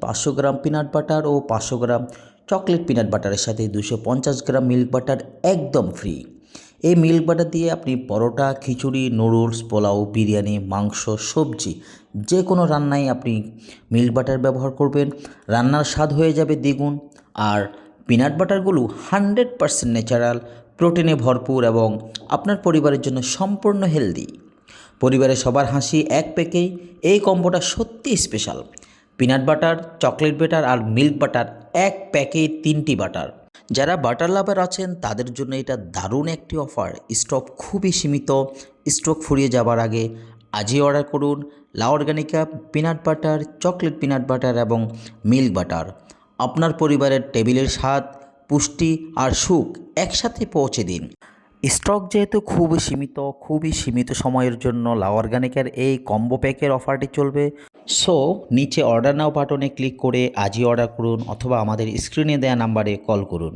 পাঁচশো গ্রাম peanut butter ও পাঁচশো গ্রাম chocolate peanut বাটারের সাথে দুশো পঞ্চাশ গ্রাম মিল্ক বাটার একদম ফ্রি এই মিল্ক বাটার দিয়ে আপনি পরোটা, খিচুড়ি নুডলস পোলাও, বিরিয়ানি, মাংস, সবজি যে কোনো রান্নায় আপনি মিল্ক বাটার ব্যবহার করবেন। রান্নার স্বাদ হয়ে যাবে দ্বিগুণ আর পিনাট বাটারগুলো হান্ড্রেড পারসেন্ট ন্যাচারাল প্রোটিনে ভরপুর এবং আপনার পরিবারের জন্য সম্পূর্ণ হেলদি পরিবারের সবার হাসি এক প্যাকেই এই কম্বোটা সত্যি special peanut butter, chocolate butter আর মিল্ক বাটার, এক প্যাকেই তিনটি বাটার। যারা বাটার লাভার আছেন, তাদের জন্য এটা দারুণ একটি অফার। স্টক খুবই সীমিত, স্টক ফুরিয়ে যাবার আগে আজই অর্ডার করুন La Organica peanut butter, chocolate peanut butter এবং মিল্ক বাটার। আপনার পরিবারের টেবিলের স্বাদ, পুষ্টি আর সুখ একসাথে পৌঁছে দিন। স্টক যেহেতু খুবই সীমিত খুবই সীমিত সময়ের জন্য লা অর্গানিকের এই কম্বো প্যাকের অফারটি চলবে। সো নিচে অর্ডার নাও বাটনে ক্লিক করে আজই অর্ডার করুন অথবা আমাদের স্ক্রিনে দেওয়া নাম্বারে কল করুন।